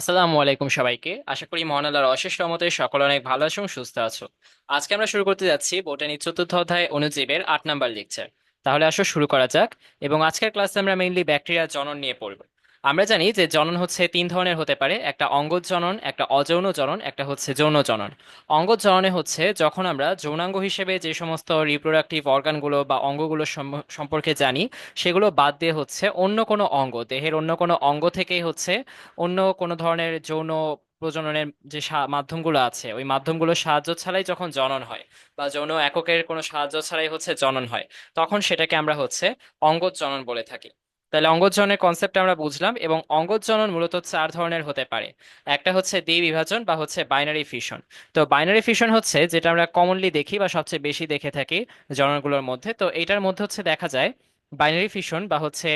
আসসালামু আলাইকুম সবাইকে। আশা করি মহান আল্লাহর অশেষ রহমতে সকলে অনেক ভালো আছো সুস্থ আছো। আজকে আমরা শুরু করতে যাচ্ছি বোটানি চতুর্থ অধ্যায় অণুজীবের আট নাম্বার লেকচার। তাহলে আসো, শুরু করা যাক এবং আজকের ক্লাসে আমরা মেইনলি ব্যাকটেরিয়ার জনন নিয়ে পড়ব। আমরা জানি যে জনন হচ্ছে তিন ধরনের হতে পারে, একটা অঙ্গজ জনন, একটা অযৌন জনন, একটা হচ্ছে যৌন জনন। অঙ্গজ জননে হচ্ছে যখন আমরা যৌনাঙ্গ হিসেবে যে সমস্ত রিপ্রোডাক্টিভ অর্গানগুলো বা অঙ্গগুলো সম্প- সম্পর্কে জানি, সেগুলো বাদ দিয়ে হচ্ছে অন্য কোনো অঙ্গ, দেহের অন্য কোনো অঙ্গ থেকেই হচ্ছে অন্য কোনো ধরনের যৌন প্রজননের যে মাধ্যমগুলো আছে, ওই মাধ্যমগুলোর সাহায্য ছাড়াই যখন জনন হয় বা যৌন এককের কোনো সাহায্য ছাড়াই হচ্ছে জনন হয়, তখন সেটাকে আমরা হচ্ছে অঙ্গজ জনন বলে থাকি। তাহলে অঙ্গজনের কনসেপ্ট আমরা বুঝলাম এবং অঙ্গজনন মূলত চার ধরনের হতে পারে। একটা হচ্ছে দ্বিবিভাজন বা হচ্ছে বাইনারি ফিশন তো বাইনারি ফিশন হচ্ছে যেটা আমরা কমনলি দেখি বা সবচেয়ে বেশি দেখে থাকি জননগুলোর মধ্যে। তো এটার মধ্যে হচ্ছে দেখা যায় বাইনারি ফিশন বা হচ্ছে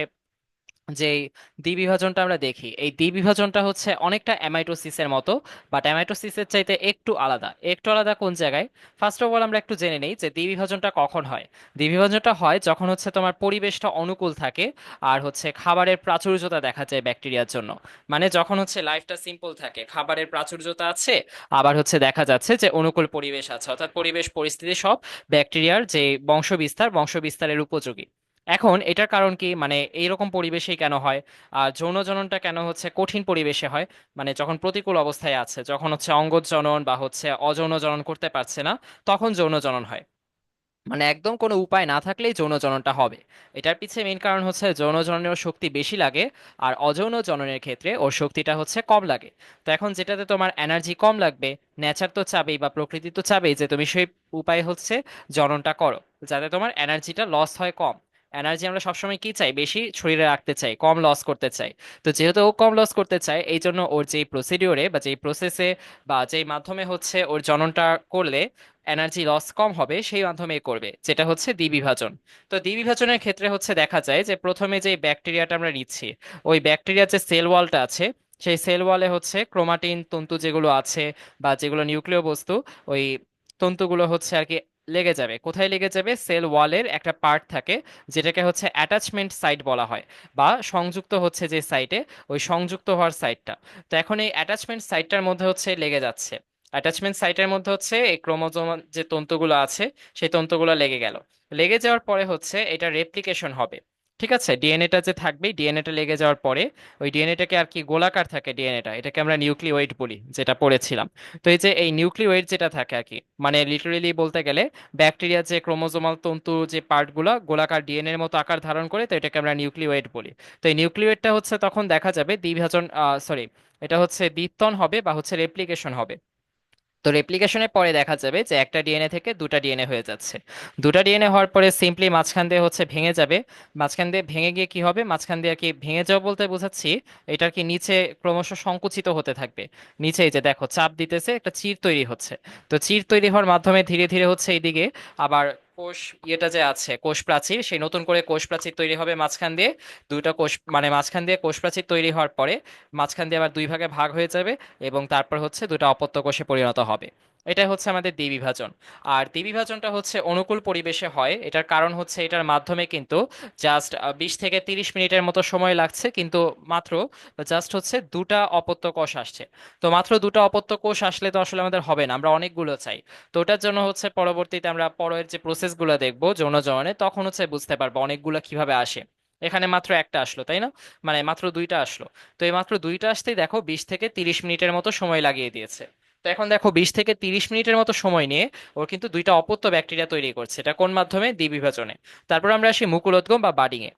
যে দ্বিবিভাজনটা আমরা দেখি, এই দ্বিবিভাজনটা হচ্ছে অনেকটা অ্যামাইটোসিসের মতো বাট অ্যামাইটোসিসের চাইতে একটু আলাদা। একটু আলাদা কোন জায়গায়? ফার্স্ট অফ অল আমরা একটু জেনে নেই যে দ্বিবিভাজনটা কখন হয়। দ্বিবিভাজনটা হয় যখন হচ্ছে তোমার পরিবেশটা অনুকূল থাকে আর হচ্ছে খাবারের প্রাচুর্যতা দেখা যায় ব্যাকটেরিয়ার জন্য। মানে যখন হচ্ছে লাইফটা সিম্পল থাকে, খাবারের প্রাচুর্যতা আছে, আবার হচ্ছে দেখা যাচ্ছে যে অনুকূল পরিবেশ আছে। অর্থাৎ পরিবেশ, পরিস্থিতি সব ব্যাকটেরিয়ার যে বংশবিস্তার, বংশবিস্তারের উপযোগী। এখন এটার কারণ কি? মানে এইরকম পরিবেশেই কেন হয়? আর যৌন জননটা কেন হচ্ছে কঠিন পরিবেশে হয়? মানে যখন প্রতিকূল অবস্থায় আছে, যখন হচ্ছে অঙ্গজ জনন বা হচ্ছে অযৌন জনন করতে পারছে না, তখন যৌন জনন হয়। মানে একদম কোনো উপায় না থাকলেই যৌন জননটা হবে। এটার পিছে মেইন কারণ হচ্ছে যৌন জননের শক্তি বেশি লাগে আর অযৌন জননের ক্ষেত্রে ওর শক্তিটা হচ্ছে কম লাগে। তো এখন যেটাতে তোমার এনার্জি কম লাগবে নেচার তো চাবেই বা প্রকৃতি তো চাবেই যে তুমি সেই উপায় হচ্ছে জননটা করো, যাতে তোমার এনার্জিটা লস হয় কম। এনার্জি আমরা সবসময় কি চাই? বেশি শরীরে রাখতে চাই, কম লস করতে চাই। তো যেহেতু ও কম লস করতে চায়, এই জন্য ওর যেই প্রসিডিওরে বা যেই প্রসেসে বা যেই মাধ্যমে হচ্ছে ওর জননটা করলে এনার্জি লস কম হবে, সেই মাধ্যমে করবে, যেটা হচ্ছে দ্বিবিভাজন তো দ্বিবিভাজনের ক্ষেত্রে হচ্ছে দেখা যায় যে প্রথমে যে ব্যাকটেরিয়াটা আমরা নিচ্ছি, ওই ব্যাকটেরিয়ার যে সেল ওয়ালটা আছে, সেই সেল ওয়ালে হচ্ছে ক্রোমাটিন তন্তু যেগুলো আছে বা যেগুলো নিউক্লিয় বস্তু, ওই তন্তুগুলো হচ্ছে আর কি লেগে যাবে। কোথায় লেগে যাবে? সেল ওয়ালের একটা পার্ট থাকে, যেটাকে হচ্ছে অ্যাটাচমেন্ট সাইট বলা হয়, বা সংযুক্ত হচ্ছে যে সাইটে, ওই সংযুক্ত হওয়ার সাইটটা। তো এখন এই অ্যাটাচমেন্ট সাইটটার মধ্যে হচ্ছে লেগে যাচ্ছে। অ্যাটাচমেন্ট সাইটের মধ্যে হচ্ছে এই ক্রোমোজোম যে তন্তুগুলো আছে, সেই তন্তুগুলো লেগে গেল। লেগে যাওয়ার পরে হচ্ছে এটা রেপ্লিকেশন হবে। ঠিক আছে? ডিএনএটা যে থাকবে ডিএনএটা লেগে যাওয়ার পরে ওই ডিএনএটাকে আর কি গোলাকার থাকে ডিএনএটা এটাকে আমরা নিউক্লিওয়েড বলি, যেটা পড়েছিলাম। তো এই যে এই নিউক্লিওয়েড যেটা থাকে আর কি মানে লিটারেলি বলতে গেলে ব্যাকটেরিয়ার যে ক্রোমোজোমাল তন্তু যে পার্টগুলো গোলাকার ডিএনএ এর মতো আকার ধারণ করে, তো এটাকে আমরা নিউক্লিওয়েড বলি। তো এই নিউক্লিওয়েডটা হচ্ছে তখন দেখা যাবে দ্বিভাজন সরি এটা হচ্ছে দ্বিত্বন হবে বা হচ্ছে রেপ্লিকেশন হবে। তো রেপ্লিকেশনের পরে দেখা যাবে যে একটা ডিএনএ থেকে দুটা ডিএনএ হয়ে যাচ্ছে। দুটা ডিএনএ হওয়ার পরে সিম্পলি মাঝখান দিয়ে হচ্ছে ভেঙে যাবে। মাঝখান দিয়ে ভেঙে গিয়ে কি হবে? মাঝখান দিয়ে আর কি ভেঙে যাওয়া বলতে বোঝাচ্ছি, এটার কি নিচে ক্রমশ সংকুচিত হতে থাকবে। নিচে এই যে দেখো, চাপ দিতেছে, একটা চির তৈরি হচ্ছে। তো চির তৈরি হওয়ার মাধ্যমে ধীরে ধীরে হচ্ছে এইদিকে আবার কোষ ইয়েটা যে আছে, কোষ প্রাচীর, সেই নতুন করে কোষ প্রাচীর তৈরি হবে মাঝখান দিয়ে। দুইটা কোষ মানে মাঝখান দিয়ে কোষ প্রাচীর তৈরি হওয়ার পরে মাঝখান দিয়ে আবার দুই ভাগে ভাগ হয়ে যাবে এবং তারপর হচ্ছে দুটো অপত্য কোষে পরিণত হবে। এটাই হচ্ছে আমাদের দ্বিবিভাজন আর দ্বিবিভাজনটা হচ্ছে অনুকূল পরিবেশে হয়। এটার কারণ হচ্ছে এটার মাধ্যমে কিন্তু জাস্ট বিশ থেকে তিরিশ মিনিটের মতো সময় লাগছে, কিন্তু মাত্র জাস্ট হচ্ছে দুটা অপত্য কোষ আসছে। তো মাত্র দুটো অপত্য কোষ আসলে তো আসলে আমাদের হবে না, আমরা অনেকগুলো চাই। তো ওটার জন্য হচ্ছে পরবর্তীতে আমরা পরের যে প্রসেসগুলো দেখব যৌন তখন হচ্ছে বুঝতে পারব অনেকগুলো কীভাবে আসে। এখানে মাত্র একটা আসলো, তাই না? মানে মাত্র দুইটা আসলো। তো এই মাত্র দুইটা আসতেই দেখো বিশ থেকে তিরিশ মিনিটের মতো সময় লাগিয়ে দিয়েছে। তো এখন দেখো বিশ থেকে তিরিশ মিনিটের মতো সময় নিয়ে ওর কিন্তু দুইটা অপত্য ব্যাকটেরিয়া তৈরি করছে। এটা কোন মাধ্যমে? দ্বিবিভাজনে। তারপর আমরা আসি মুকুলোদ্গম বা বাডিং এ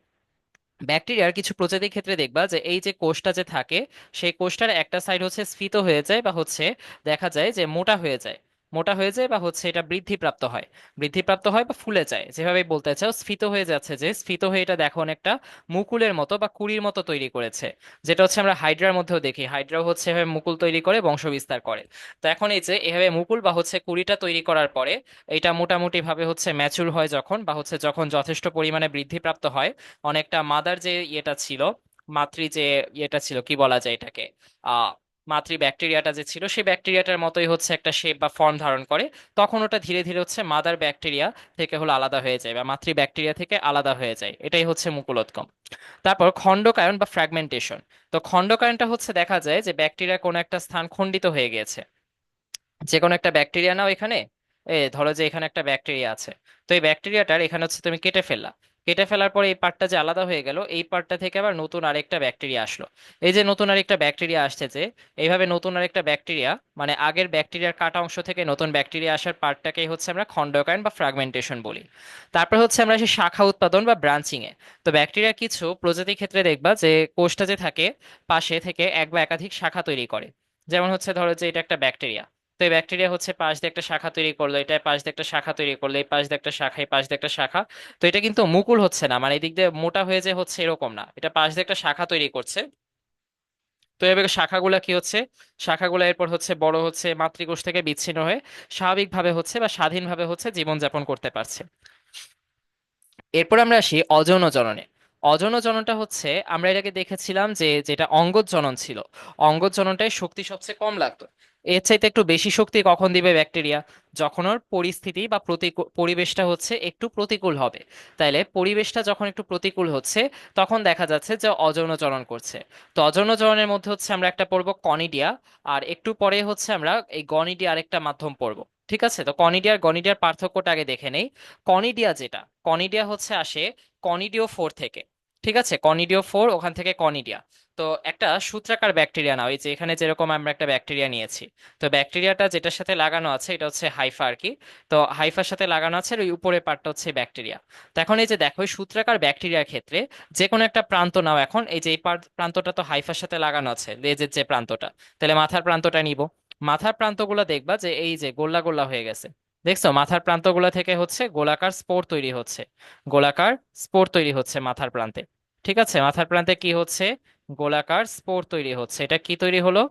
ব্যাকটেরিয়ার কিছু প্রজাতির ক্ষেত্রে দেখবা যে এই যে কোষটা যে থাকে, সেই কোষটার একটা সাইড হচ্ছে স্ফীত হয়ে যায় বা হচ্ছে দেখা যায় যে মোটা হয়ে যায়। মোটা হয়ে যায় বা হচ্ছে এটা বৃদ্ধিপ্রাপ্ত হয়। বৃদ্ধিপ্রাপ্ত হয় বা ফুলে যায়। যেভাবে বলতে চাও, স্ফীত হয়ে যাচ্ছে যে, স্ফীত হয়ে এটা দেখো অনেকটা মুকুলের মতো বা কুড়ির মতো তৈরি করেছে। যেটা হচ্ছে আমরা হাইড্রার মধ্যেও দেখি। হাইড্রাও হচ্ছে এভাবে মুকুল তৈরি করে, বংশবিস্তার করে। তো এখন এই যে, এভাবে মুকুল বা হচ্ছে কুড়িটা তৈরি করার পরে এটা মোটামুটি ভাবে হচ্ছে ম্যাচুর হয় যখন বা হচ্ছে যখন যথেষ্ট পরিমাণে বৃদ্ধিপ্রাপ্ত হয়, অনেকটা মাদার যে ইয়েটা ছিল, মাতৃ যে ইয়েটা ছিল, কি বলা যায় এটাকে? আহ মাতৃ ব্যাকটেরিয়াটা যে ছিল, সেই ব্যাকটেরিয়াটার মতোই হচ্ছে একটা শেপ বা ফর্ম ধারণ করে। তখন ওটা ধীরে ধীরে হচ্ছে মাদার ব্যাকটেরিয়া থেকে হলো আলাদা হয়ে যায় বা মাতৃ ব্যাকটেরিয়া থেকে আলাদা হয়ে যায়। এটাই হচ্ছে মুকুলোদ্গম তারপর খণ্ডকায়ন বা ফ্র্যাগমেন্টেশন তো খণ্ডকায়নটা হচ্ছে দেখা যায় যে ব্যাকটেরিয়া কোনো একটা স্থান খণ্ডিত হয়ে গিয়েছে। যে কোনো একটা ব্যাকটেরিয়া নাও এখানে। এ ধরো যে এখানে একটা ব্যাকটেরিয়া আছে। তো এই ব্যাকটেরিয়াটার এখানে হচ্ছে তুমি কেটে ফেললা। কেটে ফেলার পরে এই পার্টটা যে আলাদা হয়ে গেল, এই পার্টটা থেকে আবার নতুন আরেকটা ব্যাকটেরিয়া আসলো। এই যে নতুন আরেকটা ব্যাকটেরিয়া আসছে যে, এইভাবে নতুন আরেকটা ব্যাকটেরিয়া মানে আগের ব্যাকটেরিয়ার কাটা অংশ থেকে নতুন ব্যাকটেরিয়া আসার পার্টটাকেই হচ্ছে আমরা খণ্ডকায়ন বা ফ্র্যাগমেন্টেশন বলি। তারপর হচ্ছে আমরা আসি শাখা উৎপাদন বা ব্রাঞ্চিং এ। তো ব্যাকটেরিয়া কিছু প্রজাতির ক্ষেত্রে দেখবা যে কোষটা যে থাকে, পাশে থেকে এক বা একাধিক শাখা তৈরি করে। যেমন হচ্ছে ধরো যে এটা একটা ব্যাকটেরিয়া। তো এই ব্যাকটেরিয়া হচ্ছে পাশ দিয়ে একটা শাখা তৈরি করল এটা পাশ দিয়ে একটা শাখা তৈরি করল, এই পাশ দিয়ে একটা শাখা, এই পাশ দিয়ে একটা শাখা। তো এটা কিন্তু মুকুল হচ্ছে না মানে এদিক দিয়ে মোটা হয়ে যে হচ্ছে এরকম না। এটা পাশ দিয়ে একটা শাখা তৈরি করছে। তো এভাবে শাখাগুলা কি হচ্ছে? শাখাগুলো এরপর হচ্ছে বড় হচ্ছে, মাতৃকোষ থেকে বিচ্ছিন্ন হয়ে স্বাভাবিকভাবে হচ্ছে বা স্বাধীনভাবে হচ্ছে জীবনযাপন করতে পারছে। এরপর আমরা আসি অযৌন জননে। অযৌন জননটা হচ্ছে, আমরা এটাকে দেখেছিলাম যে যেটা অঙ্গজ জনন ছিল, অঙ্গজ জননটায় শক্তি সবচেয়ে কম লাগতো। এর চাইতে একটু বেশি শক্তি কখন দিবে ব্যাকটেরিয়া? যখন ওর পরিস্থিতি বা প্রতিকূল পরিবেশটা হচ্ছে একটু প্রতিকূল হবে। তাইলে পরিবেশটা যখন একটু প্রতিকূল হচ্ছে, তখন দেখা যাচ্ছে যে অযৌন জনন করছে। তো অযৌন জননের মধ্যে হচ্ছে আমরা একটা পড়ব কনিডিয়া, আর একটু পরে হচ্ছে আমরা এই গনিডিয়া আরেকটা মাধ্যম পড়ব। ঠিক আছে? তো কনিডিয়ার, গনিডিয়ার পার্থক্যটা আগে দেখে নেই। কনিডিয়া যেটা? কনিডিয়া হচ্ছে আসে কনিডিও ফোর থেকে। ঠিক আছে? কনিডিও ফোর ওখান থেকে কনিডিয়া তো একটা সূত্রাকার ব্যাকটেরিয়া নাও, এই যে এখানে যেরকম আমরা একটা ব্যাকটেরিয়া নিয়েছি। তো ব্যাকটেরিয়াটা যেটার সাথে লাগানো আছে, এটা হচ্ছে হাইফা আর কি। তো হাইফার সাথে লাগানো আছে ওই উপরের পার্টটা হচ্ছে ব্যাকটেরিয়া তো এখন এই যে দেখো, এই সূত্রাকার ব্যাকটেরিয়ার ক্ষেত্রে যে কোনো একটা প্রান্ত নাও এখন, এই যে এই পার- প্রান্তটা তো হাইফার সাথে লাগানো আছে, লেজের যে প্রান্তটা। তাহলে মাথার প্রান্তটা নিব। মাথার প্রান্তগুলো দেখবা যে এই যে গোল্লা গোল্লা হয়ে গেছে। দেখছ? মাথার প্রান্তগুলো থেকে হচ্ছে গোলাকার স্পোর তৈরি হচ্ছে। গোলাকার স্পোর তৈরি হচ্ছে মাথার প্রান্তে। ঠিক আছে, মাথার প্রান্তে কি হচ্ছে? গোলাকার স্পোর তৈরি হচ্ছে। এটা কি তৈরি হলো?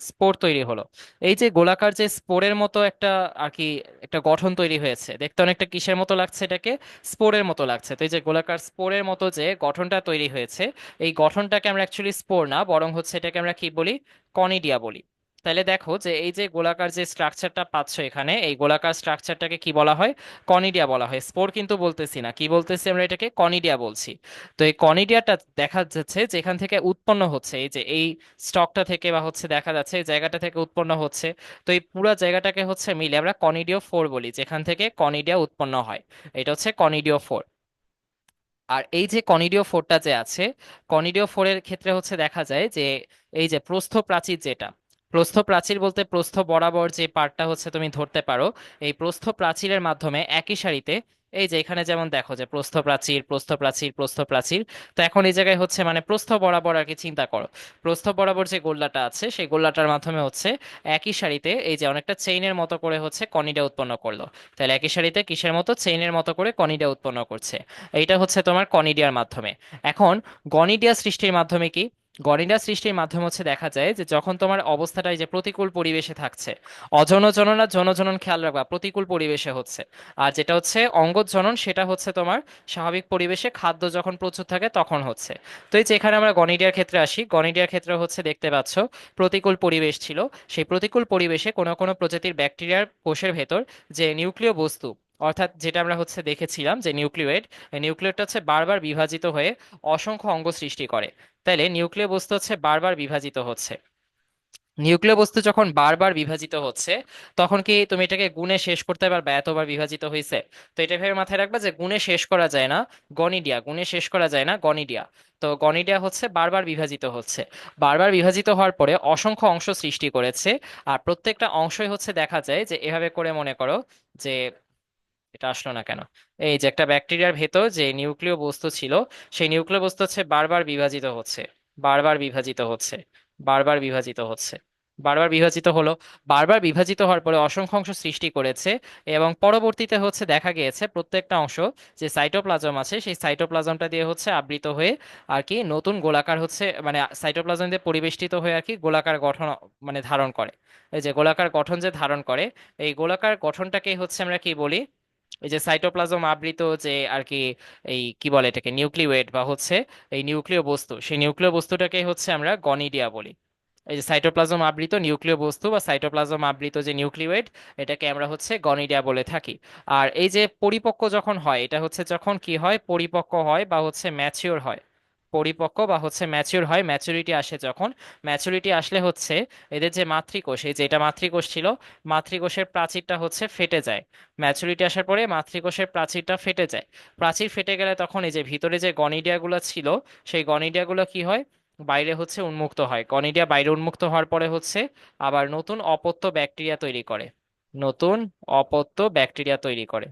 স্পোর তৈরি হলো। এই যে গোলাকার যে স্পোরের মতো একটা আর কি, একটা গঠন তৈরি হয়েছে, দেখতে অনেকটা কিসের মতো লাগছে এটাকে? স্পোরের মতো লাগছে। তো এই যে গোলাকার স্পোরের মতো যে গঠনটা তৈরি হয়েছে, এই গঠনটাকে আমরা অ্যাকচুয়ালি স্পোর না, বরং হচ্ছে এটাকে আমরা কি বলি? কনিডিয়া বলি। তাহলে দেখো যে এই যে গোলাকার যে স্ট্রাকচারটা পাচ্ছ এখানে, এই গোলাকার স্ট্রাকচারটাকে কি বলা হয়? কনিডিয়া বলা হয়। স্পোর কিন্তু বলতেছি না। কি বলতেছি আমরা এটাকে? কনিডিয়া বলছি। তো এই কনিডিয়াটা দেখা যাচ্ছে যেখান থেকে উৎপন্ন হচ্ছে। এই যে এই স্টকটা থেকে বা হচ্ছে দেখা যাচ্ছে, এই জায়গাটা থেকে উৎপন্ন হচ্ছে। তো এই পুরো জায়গাটাকে হচ্ছে মিলে আমরা কনিডিও ফোর বলি, যেখান থেকে কনিডিয়া উৎপন্ন হয়। এটা হচ্ছে কনিডিও ফোর। আর এই যে কনিডিও ফোরটা যে আছে কনিডিও ফোরের ক্ষেত্রে হচ্ছে দেখা যায় যে এই যে প্রস্থ প্রাচীর যেটা প্রস্থ প্রাচীর বলতে প্রস্থ বরাবর যে পার্টটা হচ্ছে তুমি ধরতে পারো, এই প্রস্থ প্রাচীরের মাধ্যমে একই সারিতে, এই যে এখানে যেমন দেখো যে প্রস্থ প্রাচীর প্রস্থ প্রাচীর প্রস্থ প্রাচীর, তো এখন এই জায়গায় হচ্ছে মানে প্রস্থ বরাবর আর কি চিন্তা করো। প্রস্থ বরাবর যে গোল্লাটা আছে, সেই গোল্লাটার মাধ্যমে হচ্ছে একই সারিতে এই যে অনেকটা চেইনের মতো করে হচ্ছে কনিডা উৎপন্ন করল। তাহলে একই সারিতে কিসের মতো? চেইনের মতো করে কনিডা উৎপন্ন করছে। এইটা হচ্ছে তোমার কনিডিয়ার মাধ্যমে। এখন গনিডিয়া সৃষ্টির মাধ্যমে কি? গনিডিয়া সৃষ্টির মাধ্যমে হচ্ছে দেখা যায় যে যখন তোমার অবস্থাটা এই যে প্রতিকূল পরিবেশে থাকছে অজন জনন আর জনজনন খেয়াল রাখবা, প্রতিকূল পরিবেশে হচ্ছে। আর যেটা হচ্ছে অঙ্গজ জনন সেটা হচ্ছে তোমার স্বাভাবিক পরিবেশে খাদ্য যখন প্রচুর থাকে তখন হচ্ছে। তো এই যে এখানে আমরা গনিডিয়ার ক্ষেত্রে আসি গনিডিয়ার ক্ষেত্রে হচ্ছে দেখতে পাচ্ছ প্রতিকূল পরিবেশ ছিল। সেই প্রতিকূল পরিবেশে কোনো কোনো প্রজাতির ব্যাকটেরিয়ার কোষের ভেতর যে নিউক্লিয় বস্তু অর্থাৎ যেটা আমরা হচ্ছে দেখেছিলাম যে নিউক্লিয়েট নিউক্লিয়েটটা হচ্ছে বারবার বিভাজিত হয়ে অসংখ্য অঙ্গ সৃষ্টি করে। তাইলে নিউক্লিয় বস্তু হচ্ছে বারবার বিভাজিত হচ্ছে। নিউক্লিয় বস্তু যখন বারবার বিভাজিত হচ্ছে, তখন কি তুমি এটাকে গুণে শেষ করতে পারবে? এতবার বিভাজিত হয়েছে তো এটা ভেবে মাথায় রাখবা যে গুণে শেষ করা যায় না, গনিডিয়া। গুণে শেষ করা যায় না, গনিডিয়া। তো গনিডিয়া হচ্ছে বারবার বিভাজিত হচ্ছে। বারবার বিভাজিত হওয়ার পরে অসংখ্য অংশ সৃষ্টি করেছে। আর প্রত্যেকটা অংশই হচ্ছে দেখা যায় যে এভাবে করে মনে করো যে এটা আসলো না কেন? এই যে একটা ব্যাকটেরিয়ার ভেতর যে নিউক্লিয় বস্তু ছিল, সেই নিউক্লিয় বস্তু হচ্ছে বারবার বিভাজিত হচ্ছে, বারবার বিভাজিত হচ্ছে, বারবার বিভাজিত হচ্ছে, বারবার বিভাজিত হলো। বারবার বিভাজিত হওয়ার পরে অসংখ্য অংশ সৃষ্টি করেছে এবং পরবর্তীতে হচ্ছে দেখা গিয়েছে প্রত্যেকটা অংশ যে সাইটোপ্লাজম আছে, সেই সাইটোপ্লাজমটা দিয়ে হচ্ছে আবৃত হয়ে আর কি নতুন গোলাকার হচ্ছে মানে সাইটোপ্লাজম দিয়ে পরিবেষ্টিত হয়ে আর কি গোলাকার গঠন মানে ধারণ করে। এই যে গোলাকার গঠন যে ধারণ করে, এই গোলাকার গঠনটাকে হচ্ছে আমরা কি বলি? এই যে সাইটোপ্লাজম আবৃত যে আর কি এই কি বলে এটাকে, নিউক্লিওয়েড বা হচ্ছে এই নিউক্লিয় বস্তু, সেই নিউক্লিয় বস্তুটাকে হচ্ছে আমরা গনিডিয়া বলি। এই যে সাইটোপ্লাজম আবৃত নিউক্লিয় বস্তু বা সাইটোপ্লাজম আবৃত যে নিউক্লিওয়েড, এটাকে আমরা হচ্ছে গনিডিয়া বলে থাকি। আর এই যে পরিপক্ক যখন হয়, এটা হচ্ছে যখন কি হয়, পরিপক্ক হয় বা হচ্ছে ম্যাচিওর হয়। পরিপক্ক বা হচ্ছে ম্যাচিওর হয় ম্যাচুরিটি আসে যখন। ম্যাচুরিটি আসলে হচ্ছে এদের যে মাতৃকোষ, এই যে এটা মাতৃকোষ ছিল, মাতৃকোষের প্রাচীরটা হচ্ছে ফেটে যায়। ম্যাচুরিটি আসার পরে মাতৃকোষের প্রাচীরটা ফেটে যায়। প্রাচীর ফেটে গেলে তখন এই যে ভিতরে যে গনিডিয়াগুলো ছিল, সেই গনিডিয়াগুলো কি হয়? বাইরে হচ্ছে উন্মুক্ত হয়। গনিডিয়া বাইরে উন্মুক্ত হওয়ার পরে হচ্ছে আবার নতুন অপত্য ব্যাকটেরিয়া তৈরি করে। নতুন অপত্য ব্যাকটেরিয়া তৈরি করে।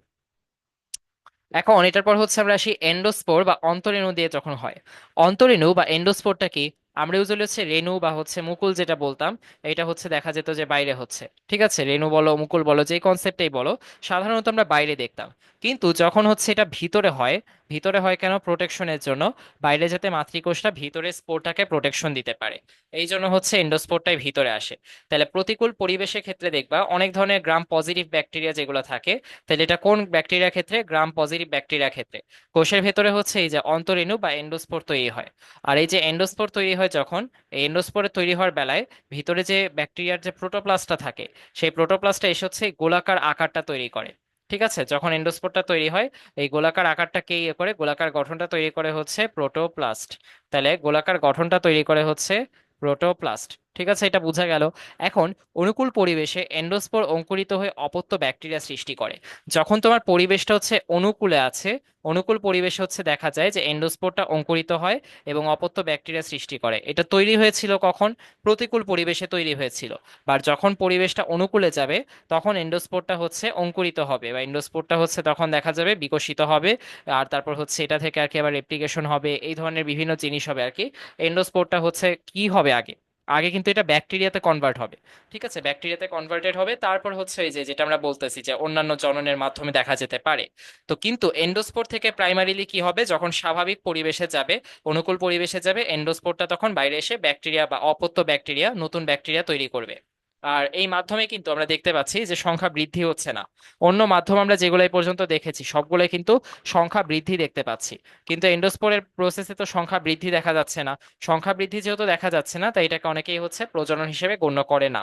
এখন এটার পর হচ্ছে আমরা আসি এন্ডোস্পোর বা অন্তরেণু দিয়ে যখন হয়। অন্তরেণু বা এন্ডোস্পোরটা কি? আমরা ইউজুয়ালি হচ্ছে রেণু বা হচ্ছে মুকুল যেটা বলতাম, এটা হচ্ছে দেখা যেত যে বাইরে হচ্ছে। ঠিক আছে? রেণু বলো, মুকুল বলো, যে কনসেপ্টটাই বলো, সাধারণত আমরা বাইরে দেখতাম। কিন্তু যখন হচ্ছে এটা ভিতরে হয় ভিতরে হয় কেন প্রোটেকশনের জন্য? বাইরে যাতে মাতৃকোষটা ভিতরে স্পোরটাকে প্রোটেকশন দিতে পারে। এই জন্য হচ্ছে এন্ডোস্পোরটাই ভিতরে আসে। তাহলে প্রতিকূল পরিবেশের ক্ষেত্রে দেখবা, অনেক ধরনের গ্রাম পজিটিভ ব্যাকটেরিয়া যেগুলো থাকে, তাহলে এটা কোন ব্যাকটেরিয়া ক্ষেত্রে? গ্রাম পজিটিভ ব্যাকটেরিয়া ক্ষেত্রে। কোষের ভেতরে হচ্ছে এই যে অন্তরেণু বা এন্ডোস্পোর তৈরি হয়। আর এই যে এন্ডোস্পোর তৈরি হয় যখন, এই এন্ডোস্পোরে তৈরি হওয়ার বেলায় ভিতরে যে ব্যাকটেরিয়ার যে প্রোটোপ্লাস্টটা থাকে, সেই প্রোটোপ্লাস্টটা এসে হচ্ছে গোলাকার আকারটা তৈরি করে। ঠিক আছে? যখন এন্ডোস্পোরটা তৈরি হয়, এই গোলাকার আকারটাকে ইয়ে করে, গোলাকার গঠনটা তৈরি করে হচ্ছে প্রোটোপ্লাস্ট। তাহলে গোলাকার গঠনটা তৈরি করে হচ্ছে প্রোটোপ্লাস্ট। ঠিক আছে, এটা বোঝা গেল। এখন অনুকূল পরিবেশে এন্ডোস্পোর অঙ্কুরিত হয়ে অপত্য ব্যাকটেরিয়া সৃষ্টি করে। যখন তোমার পরিবেশটা হচ্ছে অনুকূলে আছে, অনুকূল পরিবেশে হচ্ছে দেখা যায় যে এন্ডোস্পোরটা অঙ্কুরিত হয় এবং অপত্য ব্যাকটেরিয়া সৃষ্টি করে। এটা তৈরি হয়েছিল কখন? প্রতিকূল পরিবেশে তৈরি হয়েছিল। বা যখন পরিবেশটা অনুকূলে যাবে, তখন এন্ডোস্পোরটা হচ্ছে অঙ্কুরিত হবে বা এন্ডোস্পোরটা হচ্ছে তখন দেখা যাবে বিকশিত হবে। আর তারপর হচ্ছে এটা থেকে আর কি আবার রেপ্লিকেশন হবে, এই ধরনের বিভিন্ন জিনিস হবে আর কি। এন্ডোস্পোরটা হচ্ছে কি হবে আগে? আগে কিন্তু এটা ব্যাকটেরিয়াতে কনভার্ট হবে, ঠিক আছে? ব্যাকটেরিয়াতে কনভার্টেড হবে, তারপর হচ্ছে এই যে, যেটা আমরা বলতেছি যে, অন্যান্য জননের মাধ্যমে দেখা যেতে পারে। তো কিন্তু এন্ডোস্পোর থেকে প্রাইমারিলি কি হবে? যখন স্বাভাবিক পরিবেশে যাবে, অনুকূল পরিবেশে যাবে এন্ডোস্পোরটা তখন বাইরে এসে ব্যাকটেরিয়া বা অপত্য ব্যাকটেরিয়া নতুন ব্যাকটেরিয়া তৈরি করবে। আর এই মাধ্যমে কিন্তু আমরা দেখতে পাচ্ছি যে সংখ্যা বৃদ্ধি হচ্ছে না। অন্য মাধ্যম আমরা যেগুলো পর্যন্ত দেখেছি, সবগুলোই কিন্তু সংখ্যা বৃদ্ধি দেখতে পাচ্ছি। কিন্তু এন্ডোস্পোরের প্রসেসে তো সংখ্যা বৃদ্ধি দেখা যাচ্ছে না। সংখ্যা বৃদ্ধি যেহেতু দেখা যাচ্ছে না, তাই এটাকে অনেকেই হচ্ছে প্রজনন হিসেবে গণ্য করে না।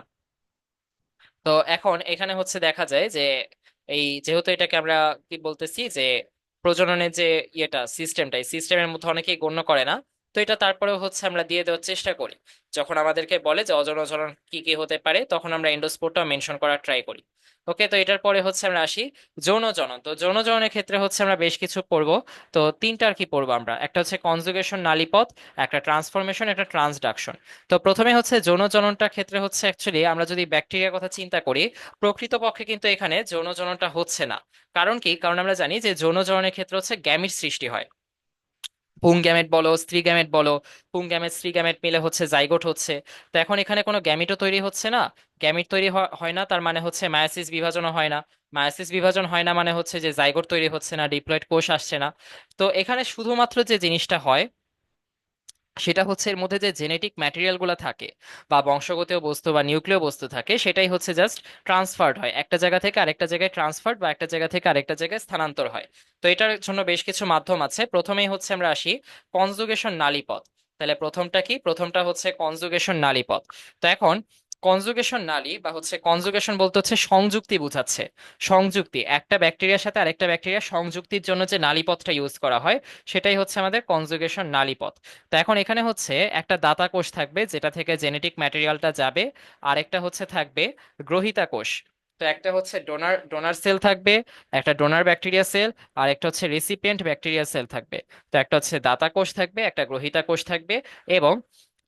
তো এখন এখানে হচ্ছে দেখা যায় যে এই যেহেতু এটাকে আমরা কি বলতেছি যে প্রজননের যে ইয়েটা সিস্টেমটা এই সিস্টেমের মধ্যে অনেকেই গণ্য করে না। তো এটা তারপরেও হচ্ছে আমরা দিয়ে দেওয়ার চেষ্টা করি। যখন আমাদেরকে বলে যে অজন অজনন কি কি হতে পারে, তখন আমরা এন্ডোস্পোরটা মেনশন করার ট্রাই করি। ওকে তো এটার পরে হচ্ছে আমরা আসি যৌন জনন। তো যৌন জননের ক্ষেত্রে হচ্ছে আমরা বেশ কিছু পড়ব তো তিনটা আর কি পড়ব আমরা? একটা হচ্ছে কনজুগেশন নালীপথ, একটা ট্রান্সফরমেশন একটা ট্রান্সডাকশন তো প্রথমে হচ্ছে যৌন জননটার ক্ষেত্রে হচ্ছে অ্যাকচুয়ালি আমরা যদি ব্যাকটেরিয়ার কথা চিন্তা করি, প্রকৃতপক্ষে কিন্তু এখানে যৌন জননটা হচ্ছে না। কারণ কি? কারণ আমরা জানি যে যৌন জননের ক্ষেত্রে হচ্ছে গ্যামিট সৃষ্টি হয়। পুং গ্যামেট বলো, স্ত্রী গ্যামেট বলো, পুং গ্যামেট, স্ত্রী গ্যামেট মিলে হচ্ছে জাইগোট হচ্ছে। তো এখন এখানে কোনো গ্যামিটও তৈরি হচ্ছে না। গ্যামিট তৈরি হয় না, তার মানে হচ্ছে মায়াসিস বিভাজনও হয় না। মায়াসিস বিভাজন হয় না মানে হচ্ছে যে জাইগোট তৈরি হচ্ছে না, ডিপ্লয়েড কোষ আসছে না। তো এখানে শুধুমাত্র যে জিনিসটা হয় সেটা হচ্ছে এর মধ্যে যে জেনেটিক ম্যাটেরিয়ালগুলো থাকে বা বংশগত বস্তু বা নিউক্লিয় বস্তু থাকে, সেটাই হচ্ছে জাস্ট ট্রান্সফার্ড হয়। একটা জায়গা থেকে আরেকটা জায়গায় ট্রান্সফার্ড বা একটা জায়গা থেকে আরেকটা জায়গায় স্থানান্তর হয়। তো এটার জন্য বেশ কিছু মাধ্যম আছে। প্রথমেই হচ্ছে আমরা আসি কনজুগেশন নালীপথ। তাহলে প্রথমটা কি? প্রথমটা হচ্ছে কনজুগেশন নালীপথ। তো এখন কনজুগেশন নালী বা হচ্ছে কনজুগেশন বলতে হচ্ছে সংযুক্তি বোঝাচ্ছে। সংযুক্তি, একটা ব্যাকটেরিয়ার সাথে আরেকটা ব্যাকটেরিয়া সংযুক্তির জন্য যে নালীপথটা ইউজ করা হয়, সেটাই হচ্ছে আমাদের কনজুগেশন নালীপথ। তো এখন এখানে হচ্ছে একটা দাতা কোষ থাকবে, যেটা থেকে জেনেটিক ম্যাটেরিয়ালটা যাবে আর একটা হচ্ছে থাকবে গ্রহিতা কোষ। তো একটা হচ্ছে ডোনার ডোনার সেল থাকবে, একটা ডোনার ব্যাকটেরিয়া সেল আর একটা হচ্ছে রেসিপিয়েন্ট ব্যাকটেরিয়া সেল থাকবে। তো একটা হচ্ছে দাতা কোষ থাকবে, একটা গ্রহিতা কোষ থাকবে, এবং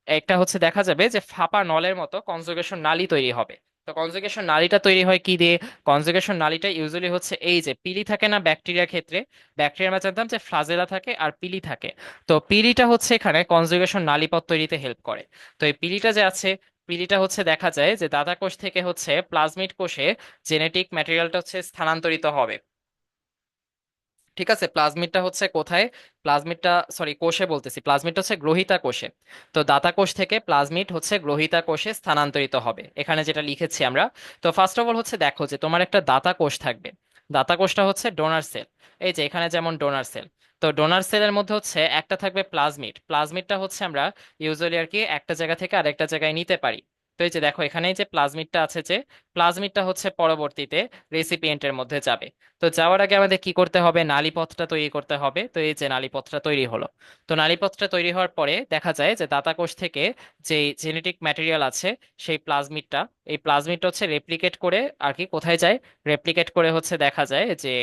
একটা হচ্ছে দেখা যাবে যে ফাঁপা নলের মতো কনজুগেশন নালী তৈরি হবে। তো কনজুগেশন নালীটা তৈরি হয় কি দিয়ে? কনজুগেশন নালীটা ইউজুয়ালি হচ্ছে এই যে পিলি থাকে না ব্যাকটেরিয়া ক্ষেত্রে? ব্যাকটেরিয়া আমরা জানতাম যে ফ্লাজেলা থাকে আর পিলি থাকে। তো পিলিটা হচ্ছে এখানে কনজুগেশন নালীপথ তৈরিতে হেল্প করে। তো এই পিলিটা যে আছে, পিলিটা হচ্ছে দেখা যায় যে দাদা কোষ থেকে হচ্ছে প্লাজমিড কোষে জেনেটিক ম্যাটেরিয়ালটা হচ্ছে স্থানান্তরিত হবে। ঠিক আছে, প্লাজমিডটা হচ্ছে কোথায়? প্লাজমিডটা সরি কোষে বলতেছি। প্লাজমিডটা হচ্ছে গ্রহিতা কোষে। তো দাতা কোষ থেকে প্লাজমিড হচ্ছে গ্রহিতা কোষে স্থানান্তরিত হবে। এখানে যেটা লিখেছি আমরা, তো ফার্স্ট অফ অল হচ্ছে দেখো যে তোমার একটা দাতা কোষ থাকবে। দাতা কোষটা হচ্ছে ডোনার সেল। এই যে এখানে যেমন ডোনার সেল। তো ডোনার সেলের মধ্যে হচ্ছে একটা থাকবে প্লাজমিড। প্লাজমিডটা হচ্ছে আমরা ইউজুয়ালি আর কি একটা জায়গা থেকে আরেকটা জায়গায় নিতে পারি। তো এই যে দেখো এখানে যে প্লাজমিডটা আছে যে, প্লাজমিডটা হচ্ছে পরবর্তীতে রেসিপিয়েন্টের মধ্যে যাবে। তো যাওয়ার আগে আমাদের কি করতে হবে? নালীপথটা তৈরি করতে হবে। তো এই যে নালীপথটা তৈরি হলো। তো নালীপথটা তৈরি হওয়ার পরে দেখা যায় যে দাতাকোষ থেকে যে জেনেটিক ম্যাটেরিয়াল আছে, সেই প্লাজমিডটা, এই প্লাজমিডটা হচ্ছে রেপ্লিকেট করে আর কি কোথায় যায়? রেপ্লিকেট করে হচ্ছে দেখা যায় যে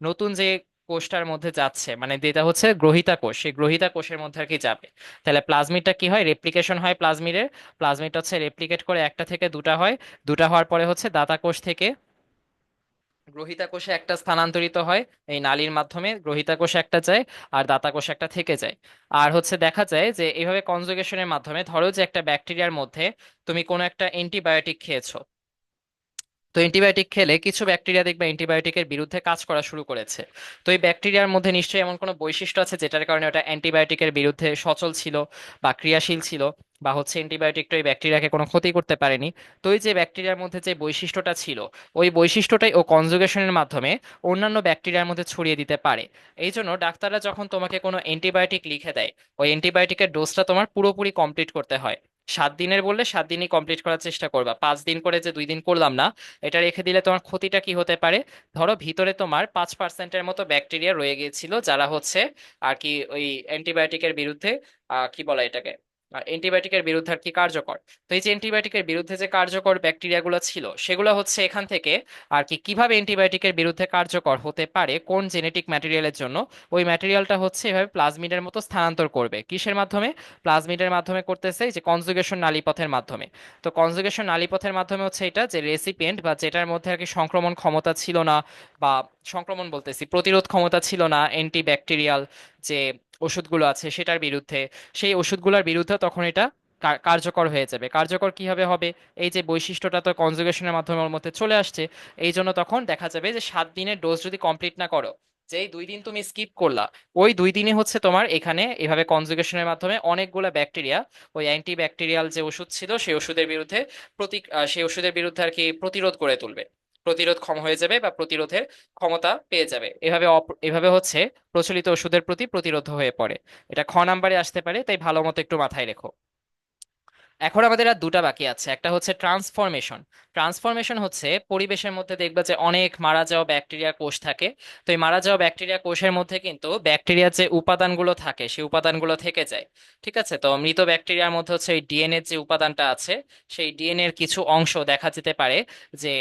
নতুন যে কোষটার মধ্যে যাচ্ছে মানে যেটা হচ্ছে গ্রহিতা কোষ, সেই গ্রহিতা কোষের মধ্যে আর কি যাবে? তাহলে প্লাজমিডটা কি হয়? রেপ্লিকেশন হয় প্লাজমিডের প্লাজমিডটা হচ্ছে রেপ্লিকেট করে একটা থেকে দুটা হয়, দুটা হওয়ার পরে হচ্ছে দাতা কোষ থেকে গ্রহিতা কোষে একটা স্থানান্তরিত হয়, এই নালীর মাধ্যমে গ্রহিতা কোষে একটা যায় আর দাতা কোষে একটা থেকে যায়। আর হচ্ছে দেখা যায় যে এইভাবে কনজুগেশনের মাধ্যমে ধরো যে একটা ব্যাকটেরিয়ার মধ্যে তুমি কোনো একটা অ্যান্টিবায়োটিক খেয়েছো তো অ্যান্টিবায়োটিক খেলে কিছু ব্যাকটেরিয়া দেখবে অ্যান্টিবায়োটিকের বিরুদ্ধে কাজ করা শুরু করেছে। তো এই ব্যাকটেরিয়ার মধ্যে নিশ্চয়ই এমন কোনো বৈশিষ্ট্য আছে যেটার কারণে ওটা অ্যান্টিবায়োটিকের বিরুদ্ধে সচল ছিল বা ক্রিয়াশীল ছিল বা হচ্ছে অ্যান্টিবায়োটিকটা ওই ব্যাকটেরিয়াকে কোনো ক্ষতি করতে পারেনি? তো ওই যে ব্যাকটেরিয়ার মধ্যে যে বৈশিষ্ট্যটা ছিল, ওই বৈশিষ্ট্যটাই ও কনজুগেশনের মাধ্যমে অন্যান্য ব্যাকটেরিয়ার মধ্যে ছড়িয়ে দিতে পারে। এই জন্য ডাক্তাররা যখন তোমাকে কোনো অ্যান্টিবায়োটিক লিখে দেয়, ওই অ্যান্টিবায়োটিকের ডোজটা তোমার পুরোপুরি কমপ্লিট করতে হয়। সাত দিনের বললে সাত দিনই কমপ্লিট করার চেষ্টা করবা। পাঁচ দিন করে যে দুই দিন করলাম না, এটা রেখে দিলে তোমার ক্ষতিটা কি হতে পারে? ধরো ভিতরে তোমার পাঁচ পার্সেন্টের মতো ব্যাকটেরিয়া রয়ে গিয়েছিল, যারা হচ্ছে আর কি ওই অ্যান্টিবায়োটিকের বিরুদ্ধে কি বলে এটাকে? অ্যান্টিবায়োটিকের বিরুদ্ধে আর কি কার্যকর? তো এই যে অ্যান্টিবায়োটিকের বিরুদ্ধে যে কার্যকর ব্যাকটেরিয়াগুলো ছিল, সেগুলো হচ্ছে এখান থেকে আর কি কীভাবে অ্যান্টিবায়োটিকের বিরুদ্ধে কার্যকর হতে পারে, কোন জেনেটিক ম্যাটেরিয়ালের জন্য, ওই ম্যাটেরিয়ালটা হচ্ছে এভাবে প্লাজমিডের মতো স্থানান্তর করবে। কিসের মাধ্যমে? প্লাজমিডের মাধ্যমে করতেছে যে কনজুগেশন নালীপথের মাধ্যমে। তো কনজুগেশন নালীপথের মাধ্যমে হচ্ছে এটা যে রেসিপিয়েন্ট বা যেটার মধ্যে আর কি সংক্রমণ ক্ষমতা ছিল না বা সংক্রমণ বলতেছি, প্রতিরোধ ক্ষমতা ছিল না অ্যান্টি ব্যাকটেরিয়াল যে ওষুধগুলো আছে সেটার বিরুদ্ধে। সেই ওষুধগুলোর বিরুদ্ধে তখন এটা কার্যকর হয়ে যাবে। কার্যকর কীভাবে হবে? এই যে বৈশিষ্ট্যটা তো কনজুগেশনের মাধ্যমে ওর মধ্যে চলে আসছে, এই জন্য তখন দেখা যাবে যে সাত দিনের ডোজ যদি কমপ্লিট না করো, যেই দুই দিন তুমি স্কিপ করলা, ওই দুই দিনে হচ্ছে তোমার এখানে এভাবে কনজুগেশনের মাধ্যমে অনেকগুলো ব্যাকটেরিয়া, ওই অ্যান্টি ব্যাকটেরিয়াল যে ওষুধ ছিল, সেই ওষুধের বিরুদ্ধে প্রতি সেই ওষুধের বিরুদ্ধে আর কি প্রতিরোধ করে তুলবে। প্রতিরোধ ক্ষম হয়ে যাবে বা প্রতিরোধের ক্ষমতা পেয়ে যাবে। এভাবে এভাবে হচ্ছে প্রচলিত ওষুধের প্রতি প্রতিরোধ হয়ে পড়ে। এটা খ নাম্বারে আসতে পারে, তাই ভালো মতো একটু মাথায় রেখো। এখন আমাদের আর দুটা বাকি আছে। একটা হচ্ছে ট্রান্সফরমেশন। ট্রান্সফরমেশন হচ্ছে পরিবেশের মধ্যে দেখবে যে অনেক মারা যাওয়া ব্যাকটেরিয়া কোষ থাকে। তো এই মারা যাওয়া ব্যাকটেরিয়া কোষের মধ্যে কিন্তু ব্যাকটেরিয়ার যে উপাদানগুলো থাকে, সেই উপাদানগুলো থেকে যায়। ঠিক আছে? তো মৃত ব্যাকটেরিয়ার মধ্যে হচ্ছে এই ডিএনএর যে উপাদানটা আছে, সেই ডিএনএর কিছু অংশ দেখা যেতে পারে যে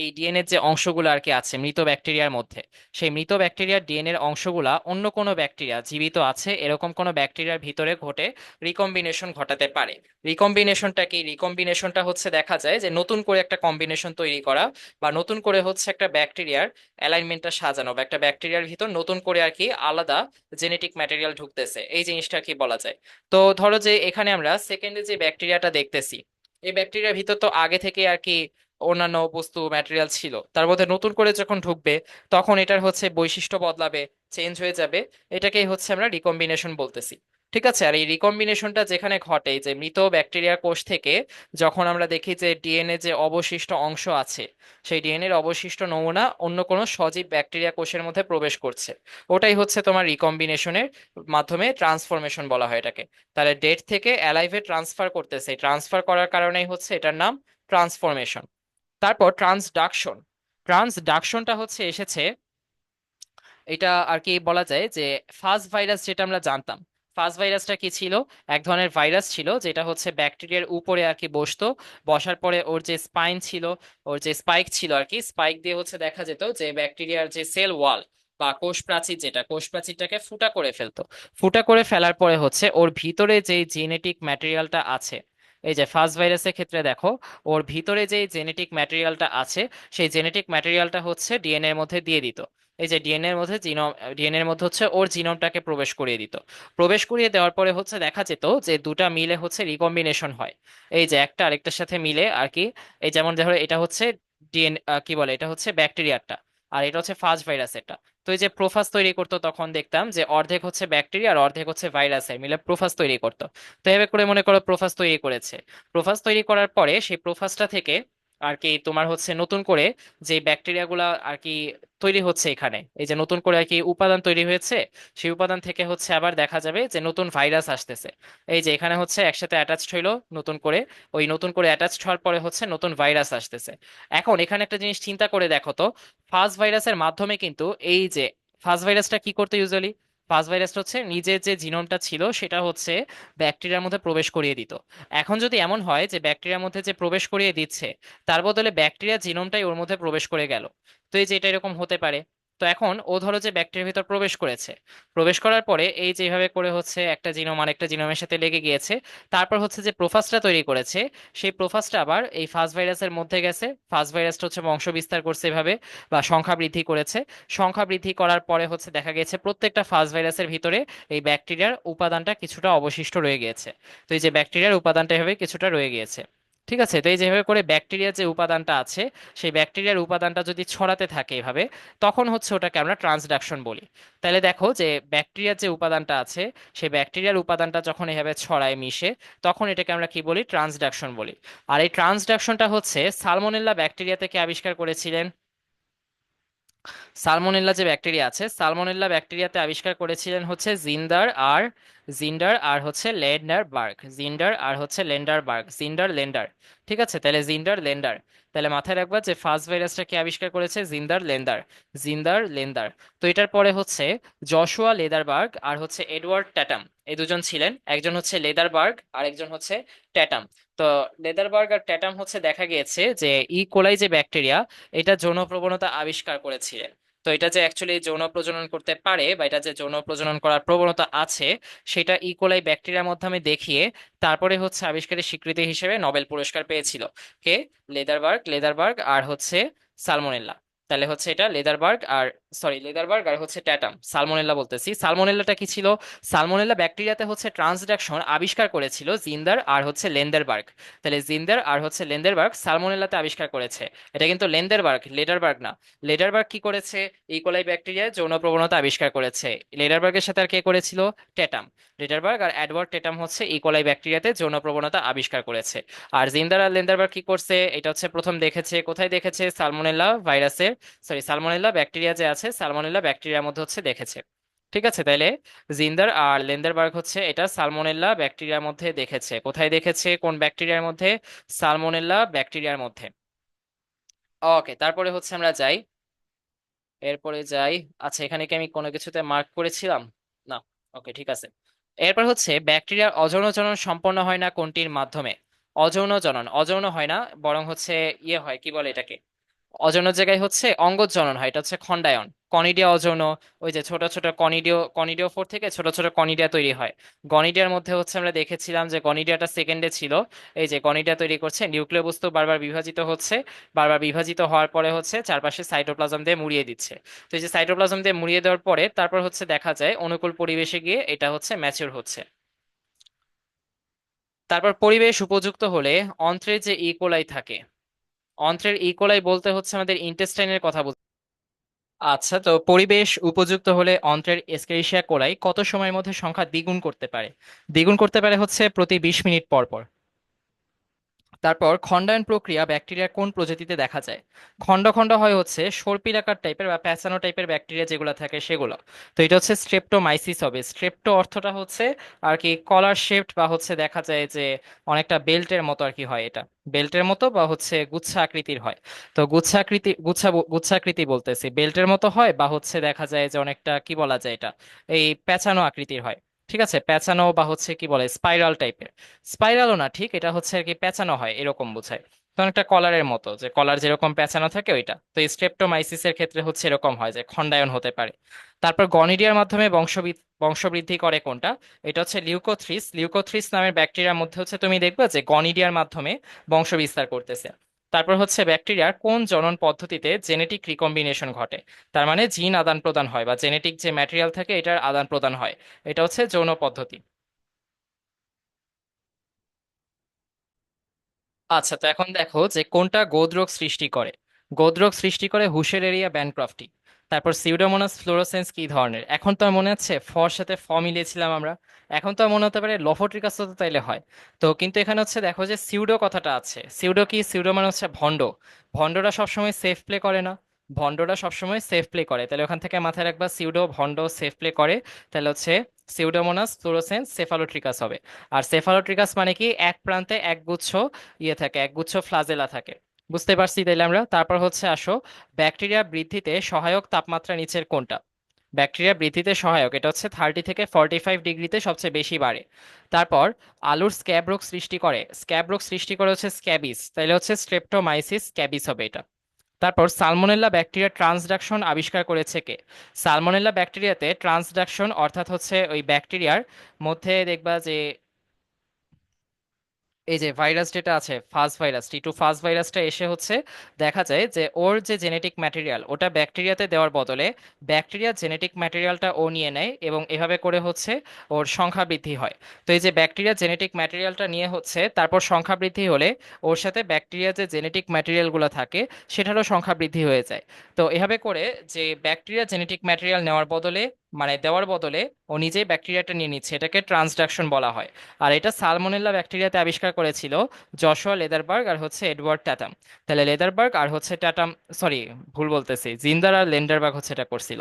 এই ডিএনএর যে অংশগুলো আর কি আছে মৃত ব্যাকটেরিয়ার মধ্যে, সেই মৃত ব্যাকটেরিয়ার ডিএনএর অংশগুলা অন্য কোনো ব্যাকটেরিয়া জীবিত আছে, এরকম কোনো ব্যাকটেরিয়ার ভিতরে ঘটে রিকম্বিনেশন ঘটাতে পারে। রিকম্বিনেশনটা কি? রিকম্বিনেশনটা হচ্ছে দেখা যায় যে নতুন করে একটা কম্বিনেশন তৈরি করা বা নতুন করে হচ্ছে একটা ব্যাকটেরিয়ার অ্যালাইনমেন্টটা সাজানো বা একটা ব্যাকটেরিয়ার ভিতর নতুন করে আর কি আলাদা জেনেটিক ম্যাটেরিয়াল ঢুকতেছে। এই জিনিসটা কি বলা যায়। তো ধরো যে এখানে আমরা সেকেন্ডে যে ব্যাকটেরিয়াটা দেখতেছি, এই ব্যাকটেরিয়ার ভিতর তো আগে থেকে আর কি অন্যান্য বস্তু ম্যাটেরিয়াল ছিল। তার মধ্যে নতুন করে যখন ঢুকবে, তখন এটার হচ্ছে বৈশিষ্ট্য বদলাবে চেঞ্জ হয়ে যাবে। এটাকেই হচ্ছে আমরা রিকম্বিনেশন বলতেছি। ঠিক আছে? আর এই রিকম্বিনেশনটা যেখানে ঘটে, যে মৃত ব্যাকটেরিয়া কোষ থেকে যখন আমরা দেখি যে ডিএনএ যে অবশিষ্ট অংশ আছে, সেই ডিএনএ এর অবশিষ্ট নমুনা অন্য কোনো সজীব ব্যাকটেরিয়া কোষের মধ্যে প্রবেশ করছে। ওটাই হচ্ছে তোমার রিকম্বিনেশনের মাধ্যমে ট্রান্সফরমেশন বলা হয় এটাকে। তাহলে ডেট থেকে অ্যালাইভে ট্রান্সফার করতেছে। ট্রান্সফার করার কারণেই হচ্ছে এটার নাম ট্রান্সফরমেশন তারপর ট্রান্সডাকশন ট্রান্সডাকশনটা হচ্ছে এসেছে, এটা আর কি বলা যায় যে ফাজ ভাইরাস যেটা আমরা জানতাম। ফাজ ভাইরাসটা কি ছিল? এক ধরনের ভাইরাস ছিল যেটা হচ্ছে ব্যাকটেরিয়ার উপরে আর কি বসতো। বসার পরে ওর যে স্পাইন ছিল, ওর যে স্পাইক ছিল আর কি স্পাইক দিয়ে হচ্ছে দেখা যেত যে ব্যাকটেরিয়ার যে সেল ওয়াল বা কোষ প্রাচীর যেটা কোষ প্রাচীরটাকে ফুটা করে ফেলতো। ফুটা করে ফেলার পরে হচ্ছে ওর ভিতরে যে জেনেটিক ম্যাটেরিয়ালটা আছে এই যে ফাজ ভাইরাসের ক্ষেত্রে দেখো, ওর ভিতরে যে জেনেটিক ম্যাটেরিয়ালটা আছে, সেই জেনেটিক ম্যাটেরিয়ালটা হচ্ছে ডিএনএ এর মধ্যে দিয়ে দিত। এই যে ডিএনএ এর মধ্যে জিনোম ডিএনএ এর মধ্যে হচ্ছে ওর জিনোমটাকে প্রবেশ করিয়ে দিত। প্রবেশ করিয়ে দেওয়ার পরে হচ্ছে দেখা যেত যে দুটা মিলে হচ্ছে রিকম্বিনেশন হয়। এই যে একটা আরেকটার সাথে মিলে আর কি, এই যেমন ধরো এটা হচ্ছে ডিএন কি বলে? এটা হচ্ছে ব্যাকটেরিয়ারটা আর এটা হচ্ছে ফাজ এটা। তো এই যে প্রোফাস তৈরি করতো তখন দেখতাম যে অর্ধেক হচ্ছে ব্যাকটেরিয়া আর অর্ধেক হচ্ছে ভাইরাসের মিলে প্রোফাস তৈরি করতো। তো এভাবে করে মনে করো প্রোফাস তৈরি করেছে। প্রোফাস তৈরি করার পরে সেই প্রোফাসটা থেকে আর কি তোমার হচ্ছে নতুন করে যে ব্যাকটেরিয়া গুলা আর কি তৈরি হচ্ছে এখানে। এই যে নতুন করে আর কি উপাদান তৈরি হয়েছে, সেই উপাদান থেকে হচ্ছে আবার দেখা যাবে যে নতুন ভাইরাস আসতেছে। এই যে এখানে হচ্ছে একসাথে অ্যাটাচড হইল নতুন করে, ওই নতুন করে অ্যাটাচড হওয়ার পরে হচ্ছে নতুন ভাইরাস আসতেছে। এখন এখানে একটা জিনিস চিন্তা করে দেখো তো ফার্স্ট ভাইরাসের মাধ্যমে কিন্তু এই যে ফার্স্ট ভাইরাসটা কি করতে ইউজুয়ালি ফার্স্ট ভাইরাস হচ্ছে, নিজের যে জিনোমটা ছিল সেটা হচ্ছে ব্যাকটেরিয়ার মধ্যে প্রবেশ করিয়ে দিত। এখন যদি এমন হয় যে ব্যাকটেরিয়ার মধ্যে যে প্রবেশ করিয়ে দিচ্ছে, তার বদলে ব্যাকটেরিয়া জিনোমটাই ওর মধ্যে প্রবেশ করে গেল। তো এই যে এটা এরকম হতে পারে। তো এখন ও ধরো যে ব্যাকটেরিয়ার ভিতর প্রবেশ করেছে। প্রবেশ করার পরে এই যেভাবে করে হচ্ছে একটা জিনোম আর একটা জিনোমের সাথে লেগে গিয়েছে। তারপর হচ্ছে যে প্রোফাসটা তৈরি করেছে, সেই প্রোফাসটা আবার এই ফার্স্ট ভাইরাসের মধ্যে গেছে। ফার্স্ট ভাইরাসটা হচ্ছে বংশ বিস্তার করছে এভাবে বা সংখ্যা বৃদ্ধি করেছে। সংখ্যা বৃদ্ধি করার পরে হচ্ছে দেখা গেছে প্রত্যেকটা ফার্স্ট ভাইরাসের ভিতরে এই ব্যাকটেরিয়ার উপাদানটা কিছুটা অবশিষ্ট রয়ে গিয়েছে। তো এই যে ব্যাকটেরিয়ার উপাদানটা এভাবে কিছুটা রয়ে গিয়েছে। ঠিক আছে? তো এই যেভাবে করে ব্যাকটেরিয়ার যে উপাদানটা আছে, সেই ব্যাকটেরিয়ার উপাদানটা যদি ছড়াতে থাকে এভাবে, তখন হচ্ছে ওটাকে আমরা ট্রান্সডাকশন বলি। তাহলে দেখো যে ব্যাকটেরিয়ার যে উপাদানটা আছে, সেই ব্যাকটেরিয়ার উপাদানটা যখন এভাবে ছড়ায়, মিশে, তখন এটাকে আমরা কি বলি? ট্রান্সডাকশন বলি। আর এই ট্রান্সডাকশনটা হচ্ছে সালমোনেল্লা ব্যাকটেরিয়া থেকে আবিষ্কার করেছিলেন? সালমোনেল্লা যে ব্যাকটেরিয়া আছে, সালমোনেল্লা ব্যাকটেরিয়াতে আবিষ্কার করেছিলেন হচ্ছে জিন্দার আর জিন্ডার আর হচ্ছে লেন্ডার বার্গ। জিন্ডার আর হচ্ছে লেন্ডার বার্গ। জিন্ডার লেন্ডার। ঠিক আছে? তাহলে জিন্ডার লেন্ডার। তাহলে মাথায় রাখবা যে ফার্স্ট ভাইরাসটা কে আবিষ্কার করেছে? জিন্দার, লেন্ডার। জিন্দার, লেন্ডার। তো এটার পরে হচ্ছে জশুয়া লেদারবার্গ আর হচ্ছে এডওয়ার্ড ট্যাটাম। এই দুজন ছিলেন। একজন হচ্ছে লেদারবার্গ আর একজন হচ্ছে ট্যাটাম। তো লেদারবার্গ আর ট্যাটাম হচ্ছে দেখা গিয়েছে যে ই কোলাই যে ব্যাকটেরিয়া এটা যৌন প্রবণতা আবিষ্কার করেছিলেন তো এটা যে অ্যাকচুয়ালি যৌন প্রজনন করতে পারে বা এটা যে যৌন প্রজনন করার প্রবণতা আছে, সেটা ইকোলাই ব্যাকটেরিয়ার মাধ্যমে দেখিয়ে তারপরে হচ্ছে আবিষ্কারের স্বীকৃতি হিসেবে নোবেল পুরস্কার পেয়েছিল। কে? লেদারবার্গ লেদারবার্গ আর হচ্ছে সালমোনেল্লা। তাহলে হচ্ছে এটা লেদারবার্গ আর সরি লেদারবার্গ আর হচ্ছে ট্যাটাম সালমোনেল্লা বলতেছি। সালমোনেল্লাটা কি ছিল? সালমোনেল্লা ব্যাকটেরিয়াতে হচ্ছে ট্রান্সডাকশন আবিষ্কার করেছিল জিন্দার আর হচ্ছে লেন্ডারবার্গ। তাহলে জিন্দার আর হচ্ছে লেন্ডারবার্গ সালমোনেল্লাতে আবিষ্কার করেছে। এটা কিন্তু লেন্ডারবার্গ, লেডারবার্গ না। লেডারবার্গ কি করেছে? ইকোলাই ব্যাকটেরিয়ায় যৌন প্রবণতা আবিষ্কার করেছে। লেডারবার্গের সাথে আর কে করেছিল? টেটাম লেডারবার্গ আর অ্যাডওয়ার্ড টেটাম হচ্ছে ইকোলাই ব্যাকটেরিয়াতে যৌন প্রবণতা আবিষ্কার করেছে। আর জিন্দার আর লেন্ডারবার্গ কি করছে? এটা হচ্ছে প্রথম দেখেছে। কোথায় দেখেছে? সালমোনেল্লা ভাইরাসের সরি সালমোনেল্লা ব্যাকটেরিয়া যে আছে সালমোনেল্লা ব্যাকটেরিয়ার মধ্যে হচ্ছে দেখেছে। ঠিক আছে, তাইলে জিন্দার আর লেন্ডারবার্গ হচ্ছে, এটা সালমোনেল্লা ব্যাকটেরিয়ার মধ্যে দেখেছে। কোথায় দেখেছে? কোন ব্যাকটেরিয়ার মধ্যে? সালমোনেল্লা ব্যাকটেরিয়ার মধ্যে। ওকে, তারপরে হচ্ছে আমরা যাই। এরপরে যাই। আচ্ছা এখানে কি আমি কোনো কিছুতে মার্ক করেছিলাম? না। ওকে, ঠিক আছে। এরপর হচ্ছে, ব্যাকটেরিয়ার অযৌন জনন সম্পন্ন হয় না কোনটির মাধ্যমে? অযৌন জনন। অযৌন হয় না, বরং হচ্ছে ইয়ে হয়, কি বলে এটাকে? অযৌন জায়গায় হচ্ছে অঙ্গজ জনন হয়, এটা হচ্ছে খণ্ডায়ন। কনিডিয়া অযৌন, ওই যে ছোট ছোট কনিডিও কনিডিও ফোর থেকে ছোট ছোট কনিডিয়া তৈরি হয়। গনিডিয়ার মধ্যে হচ্ছে আমরা দেখেছিলাম যে গনিডিয়াটা সেকেন্ডে ছিল, এই যে গনিডিয়া তৈরি করছে, নিউক্লিয় বস্তু বারবার বিভাজিত হচ্ছে, বারবার বিভাজিত হওয়ার পরে হচ্ছে চারপাশে সাইটোপ্লাজম দিয়ে মুড়িয়ে দিচ্ছে। তো এই যে সাইটোপ্লাজম দিয়ে মুড়িয়ে দেওয়ার পরে তারপর হচ্ছে দেখা যায় অনুকূল পরিবেশে গিয়ে এটা হচ্ছে ম্যাচিউর হচ্ছে। তারপর পরিবেশ উপযুক্ত হলে অন্ত্রের যে ইকোলাই থাকে অন্ত্রের ইকোলাই বলতে হচ্ছে আমাদের ইন্টেস্টাইনের কথা বলতে আচ্ছা তো পরিবেশ উপযুক্ত হলে অন্ত্রের এসকেরিশিয়া কোলাই কত সময়ের মধ্যে সংখ্যা দ্বিগুণ করতে পারে? দ্বিগুণ করতে পারে হচ্ছে প্রতি বিশ মিনিট পর পর। তারপর খণ্ডায়ন প্রক্রিয়া ব্যাকটেরিয়ার কোন প্রজাতিতে দেখা যায়? খণ্ড খণ্ড হয় হচ্ছে সর্পিলাকার টাইপের বা প্যাঁচানো টাইপের ব্যাকটেরিয়া যেগুলো থাকে সেগুলো। তো এটা হচ্ছে স্ট্রেপ্টোমাইসিস হবে। স্ট্রেপ্টো অর্থটা হচ্ছে আর কি কলার শেপড বা হচ্ছে দেখা যায় যে অনেকটা বেল্টের মতো আর কি হয় এটা। বেল্টের মতো বা হচ্ছে গুচ্ছা আকৃতির হয়। তো গুচ্ছাকৃতি গুচ্ছা গুচ্ছাকৃতি বলতেছি। বেল্টের মতো হয় বা হচ্ছে দেখা যায় যে অনেকটা কি বলা যায় এটা? এই প্যাঁচানো আকৃতির হয়। ঠিক আছে? প্যাঁচানো বা হচ্ছে কি বলে স্পাইরাল টাইপের স্পাইরালও না, ঠিক? এটা হচ্ছে আর কি পেঁচানো হয় এরকম বোঝায়। তো অনেকটা কলারের মতো, যে কলার যেরকম পেঁচানো থাকে ওইটা। তো স্ট্রেপ্টোমাইসিসের ক্ষেত্রে হচ্ছে এরকম হয় যে খণ্ডায়ন হতে পারে। তারপর গনিডিয়ার মাধ্যমে বংশবৃদ্ধি বংশবৃদ্ধি করে কোনটা? এটা হচ্ছে লিউকোথ্রিস লিউকোথ্রিস নামের ব্যাকটেরিয়ার মধ্যে হচ্ছে তুমি দেখবে যে গনিডিয়ার মাধ্যমে বংশ বিস্তার করতেছে। তারপর হচ্ছে ব্যাকটেরিয়ার কোন জনন পদ্ধতিতে জেনেটিক রিকম্বিনেশন ঘটে? তার মানে জিন আদান প্রদান হয় বা জেনেটিক যে ম্যাটেরিয়াল থাকে এটার আদান প্রদান হয়। এটা হচ্ছে যৌন পদ্ধতি। আচ্ছা তো এখন দেখো যে কোনটা গোদরোগ সৃষ্টি করে? গোদরোগ সৃষ্টি করে হুশের এরিয়া ব্যানক্রফটি। তারপর সিউডোমোনাস ফ্লোরোসেন্স কি ধরনের? এখন তো মনে আছে? ফর সাথে ফ মিলিয়েছিলাম আমরা। এখন তো মনে হতে পারে লফোট্রিকাস তো তাইলে হয়। তো কিন্তু এখানে হচ্ছে দেখো যে সিউডো কথাটা আছে। সিউডো কি? সিউডো মানে হচ্ছে ভণ্ড। ভণ্ডরা সবসময় সেফ প্লে করে না। ভণ্ডরা সবসময় সেফ প্লে করে। তাহলে ওখান থেকে মাথায় রাখবা সিউডো ভণ্ড সেফ প্লে করে। তাহলে হচ্ছে সিউডোমোনাস ফ্লোরোসেন্স সেফালোট্রিকাস হবে। আর সেফালোট্রিকাস মানে কি? এক প্রান্তে এক গুচ্ছ ইয়ে থাকে এক গুচ্ছ ফ্লাজেলা থাকে। বুঝতে পারছি তাইলে আমরা। তারপর হচ্ছে আসো, ব্যাকটেরিয়া বৃদ্ধিতে সহায়ক তাপমাত্রা নিচের কোনটা? ব্যাকটেরিয়া বৃদ্ধিতে সহায়ক, এটা হচ্ছে থার্টি থেকে ফর্টি ফাইভ ডিগ্রিতে সবচেয়ে বেশি বাড়ে। তারপর আলুর স্ক্যাব রোগ সৃষ্টি করে, স্ক্যাব রোগ সৃষ্টি করে হচ্ছে স্ক্যাবিস তাহলে হচ্ছে স্ট্রেপ্টোমাইসিস স্ক্যাবিস হবে এটা। তারপর সালমোনেল্লা ব্যাকটেরিয়া ট্রান্সডাকশন আবিষ্কার করেছে কে? সালমোনেল্লা ব্যাকটেরিয়াতে ট্রান্সডাকশন অর্থাৎ হচ্ছে ওই ব্যাকটেরিয়ার মধ্যে দেখবা যে এই যে ভাইরাস যেটা আছে ফাজ ভাইরাস টি টু ফাজ ভাইরাসটা এসে হচ্ছে দেখা যায় যে ওর যে জেনেটিক ম্যাটেরিয়াল ওটা ব্যাকটেরিয়াতে দেওয়ার বদলে ব্যাকটেরিয়া জেনেটিক ম্যাটেরিয়ালটা ও নিয়ে নেয় এবং এভাবে করে হচ্ছে ওর সংখ্যা বৃদ্ধি হয়। তো এই যে ব্যাকটেরিয়া জেনেটিক ম্যাটেরিয়ালটা নিয়ে হচ্ছে, তারপর সংখ্যা বৃদ্ধি হলে ওর সাথে ব্যাকটেরিয়া যে জেনেটিক ম্যাটেরিয়ালগুলো থাকে, সেটারও সংখ্যা বৃদ্ধি হয়ে যায়। তো এভাবে করে যে ব্যাকটেরিয়া জেনেটিক ম্যাটেরিয়াল নেওয়ার বদলে মানে দেওয়ার বদলে ও নিজেই ব্যাকটেরিয়াটা নিয়ে নিচ্ছে, এটাকে ট্রান্সডাকশন বলা হয়। আর এটা সালমোনেল্লা ব্যাকটেরিয়াতে আবিষ্কার করেছিল জশোয়া লেদারবার্গ আর হচ্ছে এডওয়ার্ড ট্যাটাম। তাহলে লেদারবার্গ আর হচ্ছে ট্যাটাম, সরি, ভুল বলতেছি, জিন্দার আর লেন্ডারবার্গ হচ্ছে এটা করছিল।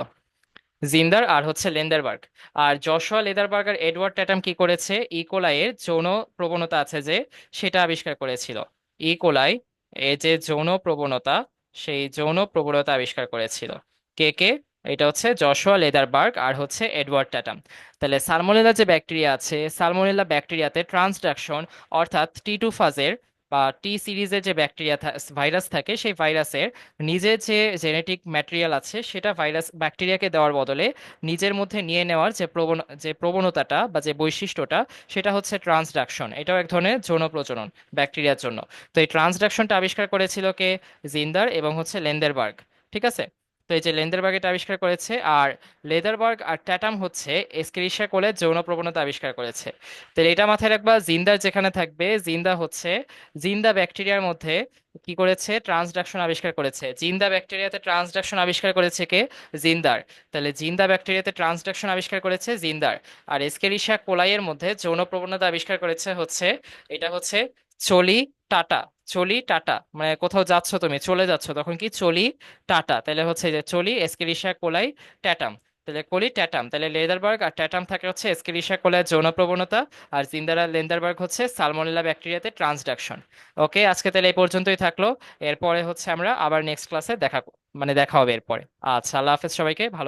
জিন্দার আর হচ্ছে লেন্ডারবার্গ। আর জশোয়া লেদারবার্গ আর এডওয়ার্ড ট্যাটাম কি করেছে? ইকোলাইয়ের যৌন প্রবণতা আছে যে সেটা আবিষ্কার করেছিল। ইকোলাই এ যে যৌন প্রবণতা, সেই যৌন প্রবণতা আবিষ্কার করেছিল। কে কে? এটা হচ্ছে জশোয়া লেদারবার্গ আর হচ্ছে এডওয়ার্ড ট্যাটাম। তাহলে সালমোনেলা যে ব্যাকটেরিয়া আছে, সালমোনেলা ব্যাকটেরিয়াতে ট্রান্সডাকশন অর্থাৎ টি টু ফাজের বা টি সিরিজের যে ব্যাকটেরিয়া ভাইরাস থাকে, সেই ভাইরাসের নিজের যে জেনেটিক ম্যাটেরিয়াল আছে, সেটা ভাইরাস, ব্যাকটেরিয়াকে দেওয়ার বদলে নিজের মধ্যে নিয়ে নেওয়ার যে প্রবণ, যে প্রবণতাটা বা যে বৈশিষ্ট্যটা, সেটা হচ্ছে ট্রান্সডাকশন। এটাও এক ধরনের যৌন প্রজনন ব্যাকটেরিয়ার জন্য। তো এই ট্রান্সডাকশনটা আবিষ্কার করেছিল কে? জিন্দার এবং হচ্ছে লেন্ডারবার্গ। ঠিক আছে? এই যে লেন্ডারবার্গ এটা আবিষ্কার করেছে আর লেদারবার্গ আর ট্যাটাম হচ্ছে এসকেরিশিয়া কোলে যৌন প্রবণতা আবিষ্কার করেছে। তো এটা মাথায় রাখবা, জিন্দা যেখানে থাকবে, জিন্দা হচ্ছে, জিন্দা ব্যাকটেরিয়ার মধ্যে কি করেছে? ট্রান্সডাকশন আবিষ্কার করেছে। জিন্দা ব্যাকটেরিয়াতে ট্রান্সডাকশন আবিষ্কার করেছে কে? জিন্দার। তাহলে জিন্দা ব্যাকটেরিয়াতে ট্রান্সডাকশন আবিষ্কার করেছে জিন্দার। আর এসকেরিশিয়া কোলাইয়ের মধ্যে যৌন প্রবণতা আবিষ্কার করেছে হচ্ছে, এটা হচ্ছে চলি টাটা চলি টাটা। মানে কোথাও যাচ্ছ তুমি, চলে যাচ্ছ, তখন কি চলি টাটা? তাহলে হচ্ছে যে চলি এসকেরিশিয়া কোলাই ট্যাটাম। তাহলে কলি ট্যাটাম, তাহলে লেদারবার্গ আর ট্যাটাম থাকে হচ্ছে এসকেরিশিয়া কোলাই যৌন প্রবণতা আর জিন্দারা লেন্দারবার্গ হচ্ছে সালমোনেলা ব্যাকটেরিয়াতে ট্রান্সডাকশন। ওকে, আজকে তাহলে এই পর্যন্তই থাকল। এরপরে হচ্ছে আমরা আবার নেক্সট ক্লাসে দেখা মানে দেখা হবে এরপরে। আচ্ছা আল্লাহ হাফেজ সবাইকে, ভালো